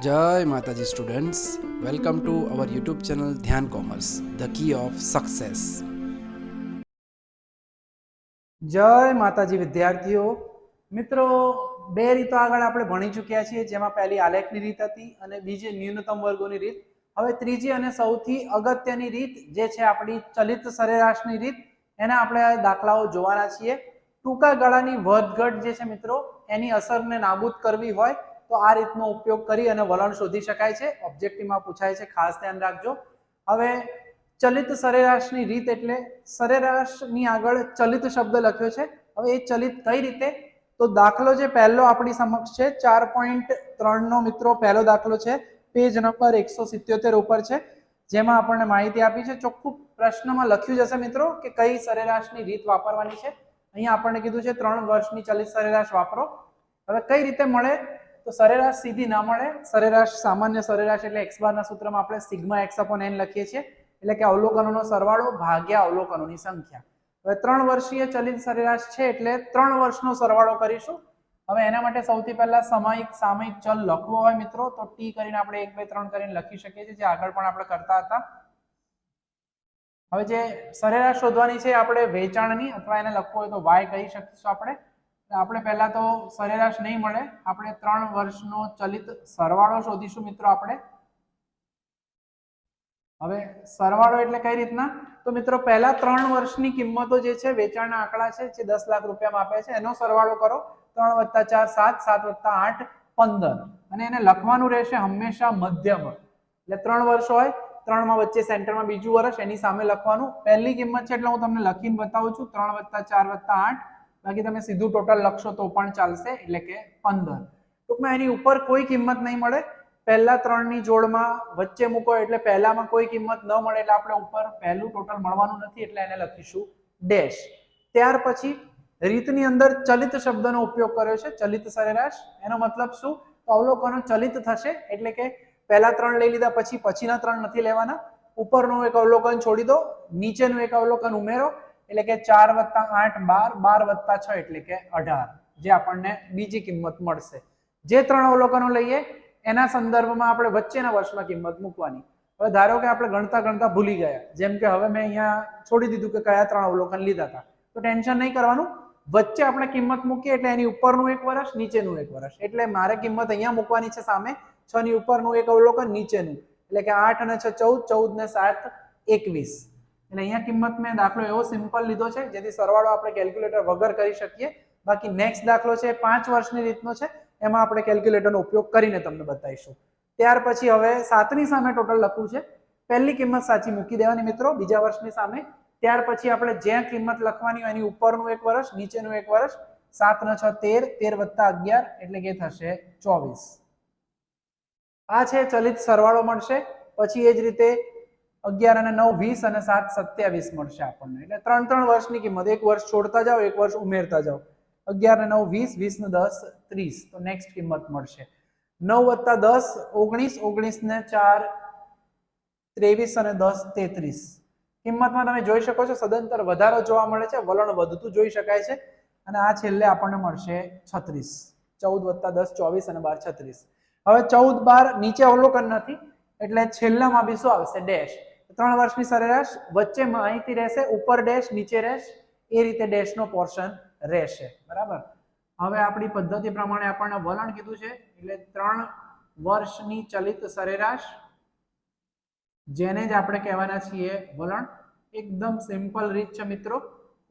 જય માતાજી students welcome to our YouTube channel Dhyan commerce the key of success જય માતાજી વિદ્યાર્થીઓ. મિત્રો, બે રીતો આગળ આપણે ભણી ચૂક્યા છીએ. જેમાં પહેલી આલેખની રીત હતી અને બીજી ન્યૂનતમ વર્ગોની રીત. હવે ત્રીજી અને સૌથી અગત્યની રીત, જે છે આપણી ચલિત સરેરાશની રીત, એના આપણે દાખલાઓ જોવાના છીએ. ટૂંકા ગાળાની વધઘટ જે છે મિત્રો, એની અસરને નાબૂદ કરવી હોય તો આ રીતનો ઉપયોગ કરી અને વલણ શોધી શકાય છે. ઓબ્જેક્ટિવમાં પૂછાય છે, ખાસ ધ્યાન રાખજો. હવે ચલિત સરેરાશની રીત એટલે સરેરાશની આગળ ચલિત શબ્દ લખ્યો છે. હવે એ ચલિત કઈ રીતે? તો દાખલો જે પહેલો આપણી સમક્ષ છે, ચાર પોઈન્ટ ત્રણનો મિત્રો પહેલો દાખલો છે, પેજ નંબર એકસો સિત્યોતેર ઉપર છે. જેમાં આપણને માહિતી આપી છે, ચોખ્ખું પ્રશ્નમાં લખ્યું જશે મિત્રો કે કઈ સરેરાશની રીત વાપરવાની છે. અહીંયા આપણને કીધું છે, ત્રણ વર્ષની ચલિત સરેરાશ વાપરો. હવે કઈ રીતે મળે? તો સરેરાશ સીધી ના મળે. સરેરાશ સામાન્ય સરેરાશ એટલે એક્સ બારના સૂત્રમાં આપણે સિગ્મા એક્સ અપોન એન લખીએ છીએ. એટલે કે અવલોકનોનો સરવાળો ભાગ્યા અવલોકનોની સંખ્યા. હવે ત્રણ વર્ષીય ચલિત સરેરાશ છે એટલે ત્રણ વર્ષનો સરવાળો કરીશું. હવે એના માટે સૌથી પહેલા સામાયિક સામયિક ચલ લખવો હોય મિત્રો, તો ટી કરીને આપણે એક, બે, ત્રણ કરીને લખી શકીએ છીએ, જે આગળ પણ આપણે કરતા હતા. હવે જે સરેરાશ શોધવાની છે, આપણે વેચાણની, અથવા એને લખવું હોય તો વાય કહી શકીશું આપણે. આપણે પહેલા તો સરેરાશ નહીં મળે. આપણે ત્રણ વર્ષનો ચલિત સરવાળો શોધીશું મિત્રો આપણે. હવે સરવાળો એટલે કઈ રીતના? તો મિત્રો પહેલા ત્રણ વર્ષની કિંમતો જે છે, વેચાણના આંકડા છે, જે દસ લાખ રૂપિયામાં આપે છે, એનો સરવાળો કરો. ત્રણ વત્તા ચાર, સાત સાત વત્તા આઠ, પંદર. અને એને લખવાનું રહેશે હંમેશા મધ્યમ. એટલે ત્રણ વર્ષ હોય, ત્રણમાં વચ્ચે સેન્ટરમાં બીજું વર્ષ એની સામે લખવાનું. પહેલી કિંમત છે એટલે હું તમને લખીને બતાવું છું. ત્રણ વત્તા ચાર વત્તા આઠ બાકી તમે સીધું ટોટલ લખશો તો પણ ચાલશે, એટલે કે પંદર. ટૂંકમાં એની ઉપર કોઈ કિંમત નહીં મળે. પહેલા ત્રણની જોડમાં વચ્ચે મૂકો એટલે પહેલામાં કોઈ કિંમત ન મળે એટલે આપણે ઉપર પહેલું ટોટલ મળવાનું નથી, એટલે એને લખીશું ડેશ ત્યાર પછી રીતની અંદર ચલિત શબ્દનો ઉપયોગ કર્યો છે, ચલિત સરેરાશ. એનો મતલબ શું? તો અવલોકનો ચલિત થશે, એટલે કે પહેલા ત્રણ લઈ લીધા પછી પછીના ત્રણ નથી લેવાના. ઉપરનું એક અવલોકન છોડી દો, નીચેનું એક અવલોકન ઉમેરો એટલે કે ચાર વત્તા આઠ બાર બાર વત્તા છ એટલે કે અઢાર, જે આપણને બીજી કિંમત મળશે. જે ત્રણ અવલોકનો લઈએ, એના સંદર્ભમાં આપણે વચ્ચેના વર્ષમાં કિંમત મૂકવાની. હવે ધારો કે આપણે ગણતા ગણતા ભૂલી ગયા, જેમ કે હવે મેં અહીંયા છોડી દીધું કે કયા ત્રણ અવલોકન લીધા હતા. તો ટેન્શન નહીં કરવાનું. વચ્ચે આપણે કિંમત મૂકીએ એટલે એની ઉપરનું એક વર્ષ, નીચેનું એક વર્ષ. એટલે મારે કિંમત અહીંયા મૂકવાની છે સામે, છ ની ઉપરનું એક અવલોકન, નીચેનું. એટલે કે આઠ અને છ ચૌદ ચૌદ ને સાત, એકવીસ. એટલે અહીંયા કિંમત મેં દાખલો એવો સિમ્પલ લીધો છે, જેથી સરવાળો આપણે કેલ્ક્યુલેટર વગર કરી શકીએ. બાકી નેક્સ્ટ દાખલો છે, પાંચ વર્ષની રીતનો છે, એમાં આપણે કેલ્ક્યુલેટરનો ઉપયોગ કરીને તમને બતાવીશું. ત્યાર પછી હવે સાતની સામે ટોટલ લખવું છે. પહેલી કિંમત સાચી મૂકી દેવાની મિત્રો, બીજા વર્ષની સામે. ત્યાર પછી આપણે જ્યાં કિંમત લખવાની હોય એની ઉપરનું એક વર્ષ, નીચેનું એક વર્ષ. સાત ન છ, તેર તેર વત્તા અગિયાર, એટલે કે થશે ચોવીસ. આ છે ચલિત સરવાળો મળશે. પછી એ જ રીતે અગિયાર અને નવ, વીસ અને સાત સત્યાવીસ મળશે આપણને. એટલે ત્રણ ત્રણ વર્ષની કિંમત. એક વર્ષ છોડતા જાઓ, એક વર્ષ ઉમેરતા જાઓ. અગિયાર અને નવ, વીસ વીસ ને દસ, ત્રીસ. તો નેક્સ્ટ કિંમત મળશે. નવ વત્તા દસ, ઓગણીસ ઓગણીસ ને ચાર, ત્રેવીસ અને દસ, તેત્રીસ. કિંમતમાં તમે જોઈ શકો છો, સદંતર વધારો જોવા મળે છે, વલણ વધતું જોઈ શકાય છે. અને આ છેલ્લે આપણને મળશે છત્રીસ. ચૌદ વત્તા દસ, ચોવીસ અને બાર, છત્રીસ. હવે ચૌદ બાર નીચે અવલોકન નથી, એટલે છેલ્લામાં બી શું આવશે ડેશ. ત્રણ વર્ષની સરેરાશ વચ્ચે માહિતી રહેશે, ઉપર ડેશ, નીચે ડેશ, એ રીતે ડેશનો પોર્શન રહેશે. બરાબર? હવે આપણી પદ્ધતિ પ્રમાણે આપણને વલણ કીધું છે, એટલે ત્રણ વર્ષની ચલિત સરેરાશ, જેને જ આપણે કહેવાના છીએ વલણ. એકદમ સિમ્પલ રીત છે મિત્રો.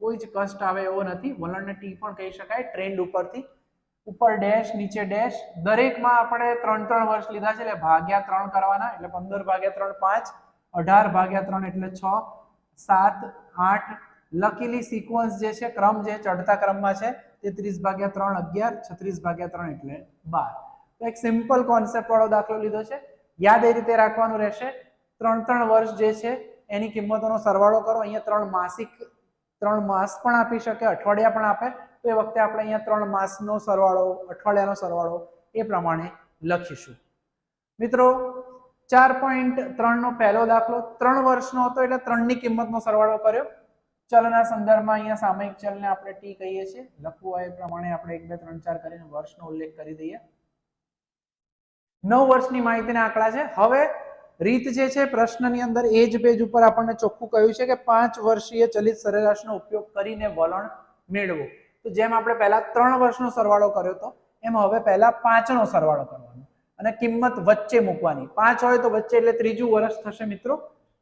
કોઈ જ કષ્ટ આવે એવો નથી. વલણને ટી પણ કહી શકાય ટ્રેન્ડ ઉપરથી. ઉપર ડેશ, નીચે ડેશ. દરેકમાં આપણે ત્રણ ત્રણ વર્ષ લીધા છે, એટલે ભાગ્યા ત્રણ કરવાના, એટલે પંદર ભાગ્યા ત્રણ પાંચ. અઢાર ભાગ્યા ત્રણ એટલે છ, સાત, આઠ. લકીલી સિક્વન્સ જે છે, ક્રમ જે ચડતા ક્રમમાં છે તે ત્રીસ ભાગ્યા ત્રણ અગિયાર, છત્રીસ ભાગ્યા ત્રણ એટલે બાર. તો એક સિમ્પલ કોન્સેપ્ટ વાળો દાખલો લીધો છે. યાદ એ રીતે રાખવાનું રહેશે. ત્રણ ત્રણ વર્ષ જે છે, એની કિંમતોનો સરવાળો કરો. અહીંયા ત્રણ માસિક, ત્રણ માસ પણ આપી શકે, અઠવાડિયા પણ આપે. તો એ વખતે આપણે અહીંયા ત્રણ માસનો સરવાળો, અઠવાડિયાનો સરવાળો એ પ્રમાણે લખીશું. મિત્રો ચાર પોઈન્ટ ત્રણનો પહેલો દાખલો, ત્રણ વર્ષનો હતો એટલે ત્રણની કિંમતનો સરવાળો કર્યો. ચલના સંદર્ભમાં અહીંયા સામયિક ચલને આપણે ટી કહીએ છીએ. લખવું હોય એ પ્રમાણે આપણે એક, બે, ત્રણ, ચાર કરીને વર્ષનો ઉલ્લેખ કરી દઈએ. નવ વર્ષની માહિતીના આંકડા છે. હવે રીત જે છે, પ્રશ્નની અંદર એ જ પેજ ઉપર આપણને ચોખ્ખું કહ્યું છે કે પાંચ વર્ષીય ચલિત સરેરાશનો ઉપયોગ કરીને વલણ મેળવો. તો જેમ આપણે પહેલા ત્રણ વર્ષનો સરવાળો કર્યો હતો એમ હવે પહેલા પાંચનો સરવાળો કરવાનો અને કિંમત વચ્ચે મૂકવાની. પાંચ હોય તો વચ્ચે એટલે ત્રીજું વર્ષ થશે મિત્રો.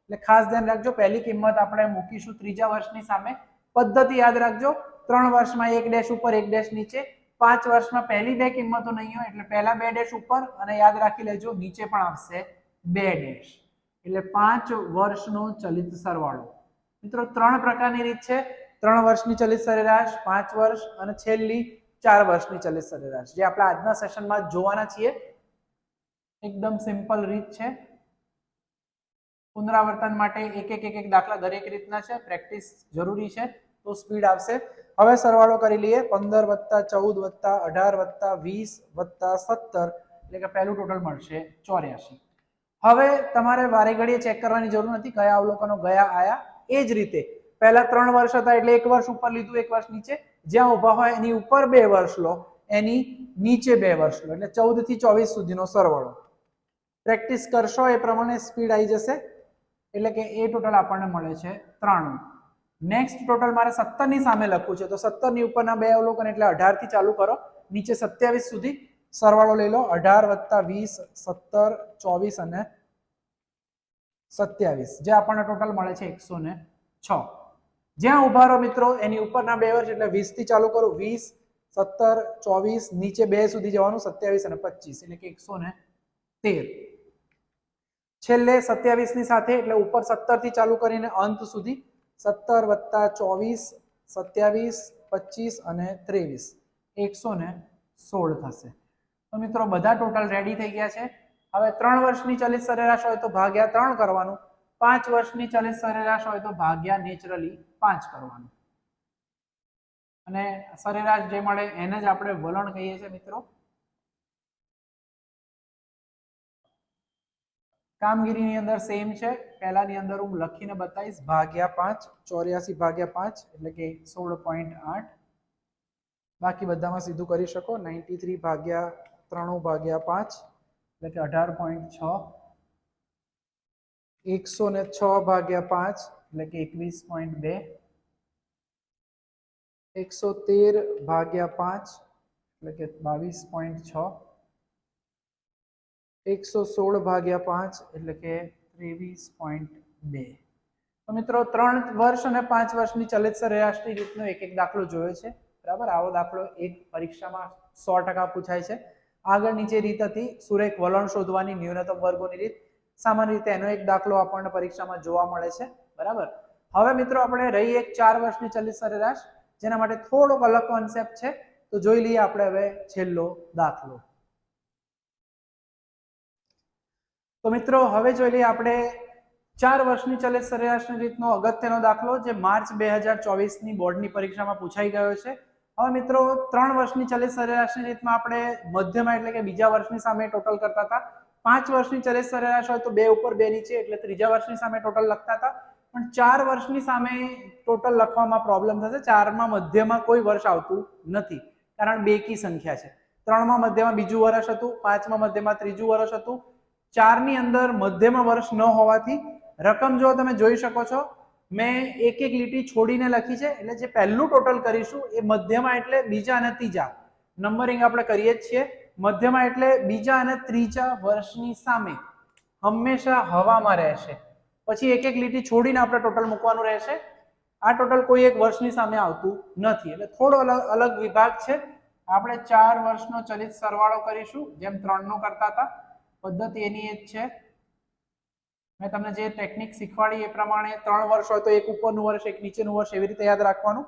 એટલે ખાસ ધ્યાન રાખજો, પહેલી કિંમત આપણે મૂકીશું ત્રીજા વર્ષની સામે. પદ્ધતિ યાદ રાખજો, ત્રણ વર્ષમાં એક ડેશ ઉપર, એક ડેશ નીચે. પાંચ વર્ષમાં પહેલી બે કિંમતો નહીં હોય એટલે પહેલા બે ડેશ ઉપર અને યાદ રાખી લેજો, નીચે પણ આવશે બે ડેશ. એટલે પાંચ વર્ષનો ચલિત સરવાળો. મિત્રો, ત્રણ પ્રકારની રીત છે. ત્રણ વર્ષની ચલિત સરેરાશ, પાંચ વર્ષ અને છેલ્લી ચાર વર્ષની ચલિત સરેરાશ. જે આપણે આજના સેશનમાં જોવાના છીએ. એકદમ સિમ્પલ રીત છે. પુનરાવર્તન માટે એક એક એક એક દાખલા દરેક રીતના છે. પ્રેક્ટિસ જરૂરી છે તો સ્પીડ આવશે. હવે સરવાળો કરી લઈએ. પંદર વત્તા ચૌદ વત્તા અઢાર વત્તા વીસ વત્તા સત્તર એટલે કે પહેલું ટોટલ મળશે ચોર્યાસી. હવે તમારે વારે ઘડીએ ચેક કરવાની જરૂર નથી. કયા અવલોકનો ગયા, આયા, એ જ રીતે. પહેલા ત્રણ વર્ષ હતા એટલે એક વર્ષ ઉપર લીધું, એક વર્ષ નીચે. જ્યાં ઊભા હોય એની ઉપર બે વર્ષ લો. એની નીચે બે વર્ષ લો. એટલે ચૌદથી ચોવીસ સુધીનો સરવાળો. પ્રેક્ટિસ કરશો એ પ્રમાણે સ્પીડ આવી જશે. એટલે કે એ ટોટલ આપણને મળે છે ત્રાણું. નેક્સ્ટ ટોટલ મારે સત્તરની સામે લખવું છે. તો સત્તરની ઉપરના બે અવલોકન એટલે અઢારથી ચાલુ કરો. નીચે સત્યાવીસ સુધી સરવાળો લઈ લો. અઢાર વત્તા વીસ, સત્તર, ચોવીસ અને સત્યાવીસ. જે આપણને ટોટલ મળે છે એકસો ને છ. જ્યાં ઊભા રહો મિત્રો, એની ઉપરના બે વર્ષ એટલે વીસથી ચાલુ કરો. વીસ, સત્તર, ચોવીસ, નીચે બે સુધી જવાનું સત્યાવીસ અને પચીસ. એટલે કે એકસો ને તેર. છેલ્લે સત્યાવીસની સાથે એટલે ઉપર સત્તરથી ચાલુ કરીને અંત સુધી સત્તર વત્તા ચોવીસ, સત્યાવીસ, પચીસ અને ત્રેવીસ. એકસો ને સોળ થશે. તો મિત્રો બધા ટોટલ રેડી થઈ ગયા છે. હવે ત્રણ વર્ષની ચલિત સરેરાશ હોય તો ભાગ્યા ત્રણ કરવાનું. પાંચ વર્ષની ચલિત સરેરાશ હોય તો ભાગ્યા નેચરલી પાંચ કરવાનું. અને સરેરાશ જે મળે એને જ આપણે વલણ કહીએ છીએ મિત્રો. કામગીરીની અંદર સેમ છે. પહેલાની અંદર હું લખીને બતાવીશ. ભાગ્યા પાંચ, ચોર્યાસી ભાગ્યા પાંચ, એટલે કે સોળ પોઈન્ટ આઠ. બાકી બધામાં સીધું કરી શકો. નાઇન્ટી થ્રી ભાગ્યા ત્રાણું ભાગ્યા પાંચ, એટલે કે અઢાર પોઈન્ટ છ. એકસો ને છ ભાગ્યા પાંચ, એટલે કે એકવીસ પોઈન્ટ બે. એકસો તેર ભાગ્યા પાંચ, એટલે કે બાવીસ પોઈન્ટ છ. એકસો સોળ ભાગ્યા પાંચ એટલે કે ત્રેવીસ પોઈન્ટ બે. તો મિત્રો, ત્રણ વર્ષ અને પાંચ વર્ષની ચલિત સરેરાશની રીતનો એક એક દાખલો જોયો છે. બરાબર? આવો દાખલો એક પરીક્ષામાં સો ટકા પૂછાય છે. આગળ નીચે રીત હતી, સુરેખ વલણ શોધવાની ન્યૂનતમ વર્ગોની રીત, સામાન્ય રીતે એનો એક દાખલો આપણને પરીક્ષામાં જોવા મળે છે. બરાબર? હવે મિત્રો, આપણે રહી એક ચાર વર્ષની ચલિત સરેરાશ, જેના માટે થોડોક અલગ કોન્સેપ્ટ છે. તો જોઈ લઈએ આપણે હવે છેલ્લો દાખલો. તો મિત્રો, હવે જોઈ લઈએ આપણે ચાર વર્ષની ચલિત સરેરાશની રીતનો અગત્યનો દાખલો જે માર્ચ બે હજાર ચોવીસની બોર્ડની પરીક્ષામાં પૂછાઈ ગયો છે. હવે મિત્રો, ત્રણ વર્ષની ચલિત સરેરાશની રીતમાં આપણે મધ્યમાં એટલે કે બીજા વર્ષની સામે ટોટલ કરતા હતા. પાંચ વર્ષની ચલિત સરેરાશ હોય તો બે ઉપર બે નીચે એટલે ત્રીજા વર્ષની સામે ટોટલ લખતા હતા. પણ ચાર વર્ષની સામે ટોટલ લખવામાં પ્રોબ્લેમ થશે. ચારમાં મધ્યમાં કોઈ વર્ષ આવતું નથી, કારણ બેકી સંખ્યા છે. ત્રણમાં મધ્યમાં બીજું વર્ષ હતું, પાંચમાં મધ્યમાં ત્રીજું વર્ષ હતું. ચારની અંદર મધ્યમાં વર્ષ ન હોવાથી રકમ જો તમે જોઈ શકો છો, મેં એક એક લીટી છોડીને લખી છે, એટલે જે પહેલું ટોટલ કરીશું એ મધ્યમાં એટલે બીજા અને ત્રીજા. નંબરિંગ આપણે કરીએ જ છીએ, મધ્યમાં એટલે બીજા અને ત્રીજા વર્ષની સામે. હંમેશા હવામાં રહેશે. પછી એક એક લીટી છોડીને આપણે ટોટલ મૂકવાનું રહેશે. આ ટોટલ કોઈ એક વર્ષની સામે આવતું નથી. એટલે થોડો અલગ અલગ વિભાગ છે. આપણે ચાર વર્ષનો ચલિત સરવાળો કરીશું, જેમ ત્રણનો કરતા હતા. પદ્ધતિ એની એ જ છે. મેં તમને જે ટેકનિક શીખવાડી એ પ્રમાણે ત્રણ વર્ષ હોય તો એક ઉપરનું વર્ષ, એક નીચેનું વર્ષ એવી રીતે યાદ રાખવાનું.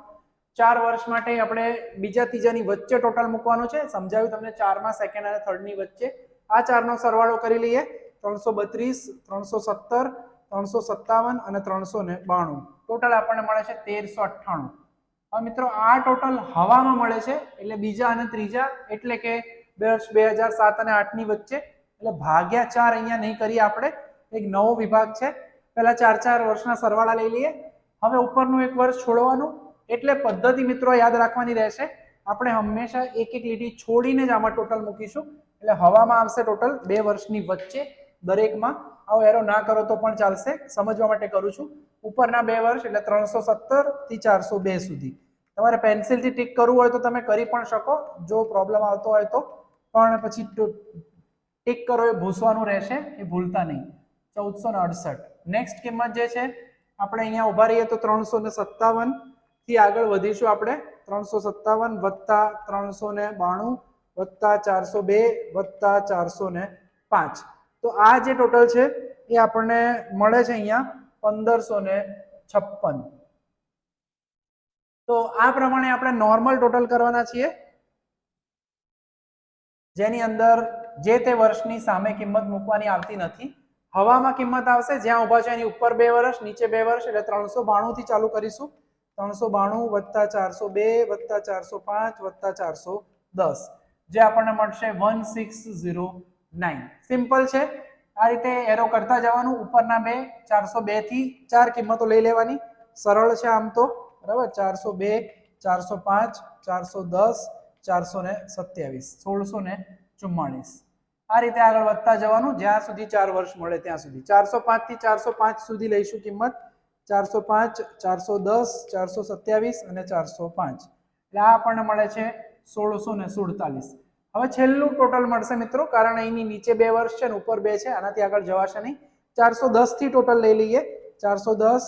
ચાર વર્ષ માટે આપણે બીજા ત્રીજાની વચ્ચે ટોટલ મૂકવાનું છે. સમજાવ્યું તમને ચારમાં સેકન્ડ અને થર્ડની વચ્ચે. આ ચારનો સરવાળો કરી લઈએ. ત્રણસો બત્રીસ, ત્રણસો સત્તર, ત્રણસો સત્તાવન અને ત્રણસો ને બાણું. ટોટલ આપણને મળે છે તેરસો અઠ્ઠાણું. હવે મિત્રો, આ ટોટલ હવામાં મળે છે. એટલે બીજા અને ત્રીજા એટલે કે વર્ષ બે હજાર સાત અને આઠની વચ્ચે. એટલે ભાગ્યા ચાર અહીંયા નહીં કરીએ આપણે. એક નવો વિભાગ છે. પહેલા ચાર ચાર વર્ષના સરવાળા લઈ લઈએ. હવે ઉપરનું એક વર્ષ છોડવાનું. એટલે પદ્ધતિ મિત્રો યાદ રાખવાની રહેશે. આપણે હંમેશા એક એક લીટી છોડીને જ આમાં ટોટલ મૂકીશું. એટલે હવામાં આવશે ટોટલ બે વર્ષની વચ્ચે દરેકમાં. આવો એરો ના કરો તો પણ ચાલશે. સમજવા માટે કરું છું. ઉપરના બે વર્ષ એટલે ત્રણસો સત્તરથી ચારસો બે સુધી. તમારે પેન્સિલથી ટીક કરવું હોય તો તમે કરી પણ શકો. જો પ્રોબ્લેમ આવતો હોય તો. પણ પછી ટીક કરો એ ભૂસવાનું રહેશે, એ ભૂલતા નહીં. ચૌદસો ને અડસઠ. નેક્સ્ટ કિંમત જે છે, આપણે અહીંયા ઊભા રહીએ તો ત્રણસો ને સત્તાવનથી આગળ વધીશું આપણે. ત્રણસો સત્તાવન વત્તા ત્રણસો ને બાણું વત્તા ચારસો બે વત્તા ચારસો ને પાંચ. તો આ જે ટોટલ છે, એ આપણને મળે છે અહીંયા પંદરસો ને છપ્પન. તો આ પ્રમાણે આપણે નોર્મલ ટોટલ કરવાના છીએ. જેની અંદર જે તે વર્ષની સામે કિંમત મૂકવાની આવતી નથી. હવામાં કિંમત આવશે, જ્યાં ઊભા છે એની ઉપર બે વર્ષ, નીચે બે વર્ષ, એટલે ત્રણસો બાણુંથી ચાલુ કરીશું. ત્રણસો બાણું વત્તા ચારસો બે, વત્તા ચારસો પાંચ, વત્તા ચારસો દસ. જે આપણને મળશે one six zero nine. Simple છે. આ રીતે એરો કરતા જવાનું. ઉપરના બે, ચારસો બેથી ચાર કિંમતો લઈ લેવાની. સરળ છે આમ તો. બરાબર? ચારસો બે, ચારસો પાંચ, ચારસો દસ, ચારસો ને સત્યાવીસ. સોળસો ને ચુમ્માળીસ. આ રીતે આગળ વધતા જવાનું. જ્યાં સુધી ચાર વર્ષ મળે ત્યાં સુધી. ચારસો પાંચથી ચારસો પાંચ સુધી લઈશું કિંમત. ચારસો પાંચ, ચારસો દસ, ચારસો સત્યાવીસ અને ચારસો પાંચ. એટલે આ આપણને મળે છે સોળસો ને સુડતાલીસ. હવે છેલ્લું ટોટલ મળશે મિત્રો, કારણ અહીંની નીચે બે વર્ષ છે ને ઉપર બે છે, આનાથી આગળ જવાશે નહીં. ચારસો દસથી ટોટલ લઈ લઈએ. ચારસો દસ,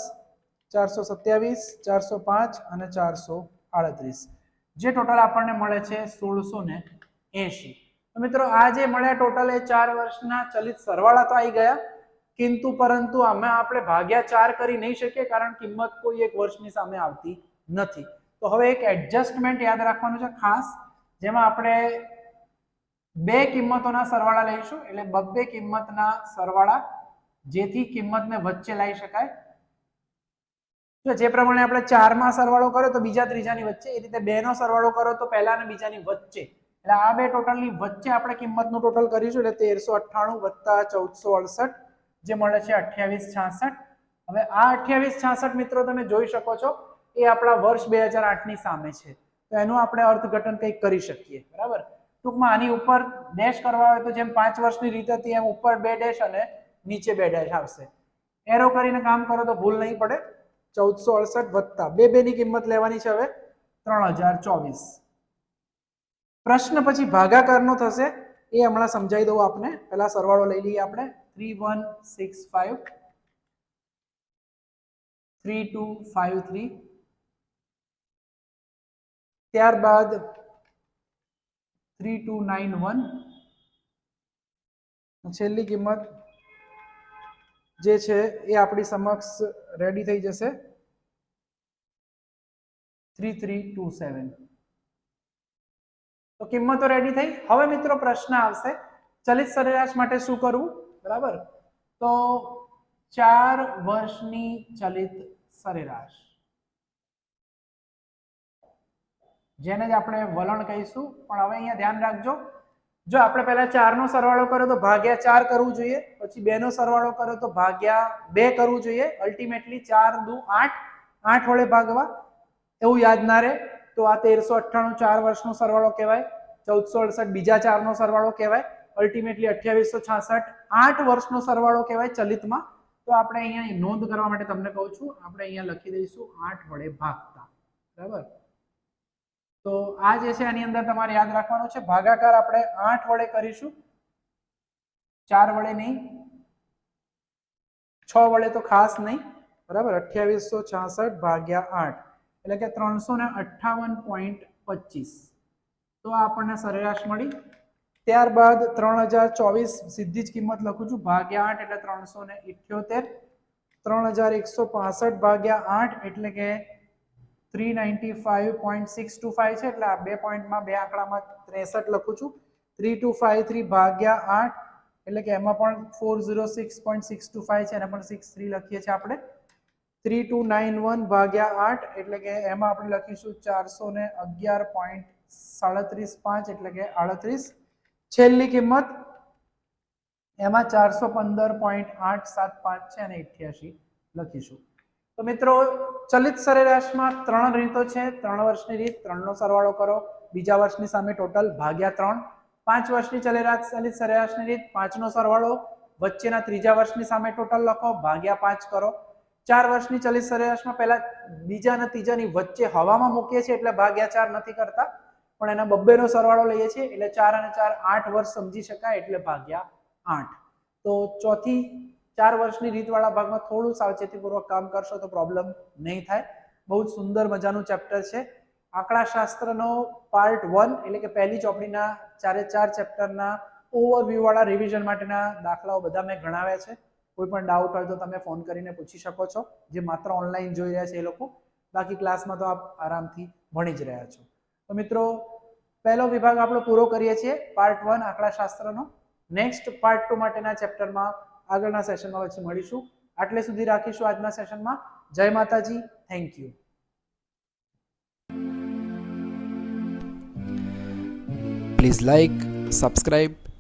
ચારસો સત્યાવીસ, ચારસો પાંચ અને ચારસો આડત્રીસ. જે ટોટલ આપણને મળે છે સોળસો ને એંશી. તો મિત્રો આ જે મળ્યા ટોટલ એ ચાર વર્ષના ચલિત સરવાળા તો આવી ગયા, કિંતુ પરંતુ આમાં આપણે ભાગ્યા ચાર કરી નહીં શકીએ કારણ કિંમત કોઈ એક વર્ષની સામે આવતી નથી. તો હવે એક એડજસ્ટમેન્ટ યાદ રાખવાનું છે ખાસ, જેમાં આપણે બે કિંમતોના સરવાળા લઈશું, એટલે બબ્બે કિંમતના સરવાળા જેથી કિંમતને વચ્ચે લાવી શકાય. તો જે પ્રમાણે આપણે ચારમાં સરવાળો કર્યો તો બીજા ત્રીજાની વચ્ચે, એ રીતે બેનો સરવાળો કરો તો પહેલા અને બીજાની વચ્ચે. એટલે આ બે ટોટલની વચ્ચે આપણે કિંમતનું ટોટલ કરીશું, એટલે તેરસો અઠ્ઠાણું વત્તા ચૌદસો અડસઠ, જે મળે છે અઠ્યાવીસ છાસઠ. હવે આ અઠ્યાવીસ છાસઠ મિત્રો તમે જોઈ શકો છો, એ આપણા વર્ષ બે હજાર આઠની સામે છે. તો એનું આપણે અર્થઘટન કંઈક કરી શકીએ, બરાબર? ટૂંકમાં આની ઉપર ડેશ કરવા હોય તો જેમ પાંચ વર્ષની રીત હતી એમ ઉપર બે ડેશ અને નીચે બે ડેશ આવશે. એરો કરીને કામ કરો તો ભૂલ નહીં પડે. ચૌદસો અડસઠ વત્તા, બે બેની કિંમત લેવાની છે હવે ત્રણ હજાર ચોવીસ. પ્રશ્ન પછી ભાગાકારનો થશે. એ હમણાં સમજાવી દઉં આપને. પહેલા સરવાળો લઈ લઈએ આપણે. Three one six five three two five three ત્યારબાદ થ્રી ટુ નાઇન વન છેલ્લી કિંમત જે છે એ આપણી સમક્ષ રેડી થઈ જશે. થ્રી થ્રી ટુ સેવન તો કિંમતો રેડી થઈ. હવે મિત્રો પ્રશ્ન આવશે, ચલિત સરેરાશ માટે શું કરવું? બરાબર? તો ચાર વર્ષની ચલિત સરેરાશ. જેને જ આપણે વલણ કહીશું, પણ હવે અહીંયા ધ્યાન રાખજો. જો આપણે પહેલા ચાર નો સરવાળો કર્યો તો ભાગ્યા ચાર કરવું જોઈએ, પછી બે નો સરવાળો કર્યો તો ભાગ્યા બે કરવું જોઈએ. અલ્ટિમેટલી ચાર દુ આઠ આઠ વડે ભાગવા. એવું યાદ ના રહે. તો આ તેરસો અઠ્ઠાણું ચાર વર્ષનો સરવાળો કહેવાય, ચૌદસો અડસઠ બીજા ચારનો સરવાળો કહેવાય અલ્ટિમેટલી અઠ્યાવીસો છાસઠ આઠ વર્ષનો સરવાળો કહેવાય ચલિતમાં. તો આપણે અહીંયા નોંધ કરવા માટે તમને કહું છું, આપણે અહીંયા લખી દઈશું આઠ વડે ભાગતા. બરાબર? તો આ જે છે આની અંદર તમારે યાદ રાખવાનું છે, ભાગાકાર આપણે આઠ વડે કરીશું. ચાર વડે નહીં. છ વડે તો ખાસ નહીં. બરાબર? અઠ્યાવીસો છાસઠ ભાગ્યા આઠ. એટલે કે ત્રણસો ને અઠ્ઠાવન પોઈન્ટ પચીસ. તો આપણને સરેરાશ મળી. ત્યારબાદ ત્રણ હજાર ચોવીસ સીધી જ કિંમત લખું છું, ભાગ્યા આઠ એટલે ત્રણસો ને ઇઠ્યોતેર. ત્રણ હજાર એકસો પાસઠ ભાગ્યા આઠ એટલે કે three ninety five point six two five છે, એટલે આ બે પોઈન્ટમાં બે આંકડામાં ત્રેસઠ લખું છું. થ્રી ટુ ફાઇવ થ્રી ભાગ્યા આઠ એટલે કે એમાં પણ four zero six point six two five છે, એને પણ સિક્સ થ્રી લખીએ છીએ આપણે. થ્રી ટુ નાઇન વન ભાગ્યા આઠ એટલે કે એમાં આપણે લખીશું ચારસો ને અગિયાર પોઈન્ટ સાડત્રીસ પાંચ એટલે કે આડત્રીસ. છેલ્લી કિંમત એમાં ચારસો પંદર પોઈન્ટ આઠ સાત પાંચ છે અને અઠ્યાસી લખીશું. તો મિત્રો, ચલિત સરેરાશમાં ત્રણ રીતો છે. ત્રણ વર્ષની રીત, ત્રણનો સરવાળો કરો. બીજા વર્ષની સામે ટોટલ ભાગ્યા ત્રણ. પાંચ વર્ષની ચલેરાશ ચલિત સરેરાશની રીત, પાંચનો સરવાળો. વચ્ચેના ત્રીજા વર્ષની સામે ટોટલ લખો. ભાગ્યા પાંચ કરો. ચાર વર્ષની ચલિત સરેરાશમાં પહેલા બીજા અને ત્રીજાની વચ્ચે હવામાં મૂકીએ છીએ એટલે ભાગ્યા ચાર નથી કરતા. પણ એના બબ્બેનો સરવાળો લઈએ છીએ એટલે ચાર અને ચાર આઠ વર્ષ સમજી શકાય એટલે ભાગ્યા આઠ. તો ચોથી ચાર વર્ષની રીતવાળા ભાગમાં થોડું સાવચેતીપૂર્વક કામ કરશો તો પ્રોબ્લેમ નહીં થાય. બહુ જ સુંદર મજાનું ચેપ્ટર છે. આંકડાશાસ્ત્રનો પાર્ટ વન એટલે કે પહેલી ચોપડીના ચારે ચાર ચેપ્ટરના ઓવરવ્યૂ વાળા રિવિઝન માટેના દાખલાઓ બધા મેં ગણાવ્યા છે. કોઈ પણ ડાઉટ હોય તો તમે ફોન કરીને પૂછી શકો છો. જે માત્ર ઓનલાઈન જોઈ રહ્યા છે એ લોકો. બાકી ક્લાસમાં તો આપ આરામથી ભણી જ રહ્યા છો. તો મિત્રો પહેલો વિભાગ આપણો પૂરો કરીએ છીએ. પાર્ટ વન આંકડાશાસ્ત્રનો. નેક્સ્ટ પાર્ટ ટુ માટેના ચેપ્ટરમાં આગળના સેશનમાં પછી મળીશું. આટલે સુધી રાખીશું આજના સેશનમાં જય માતાજી. Thank you Please like, subscribe,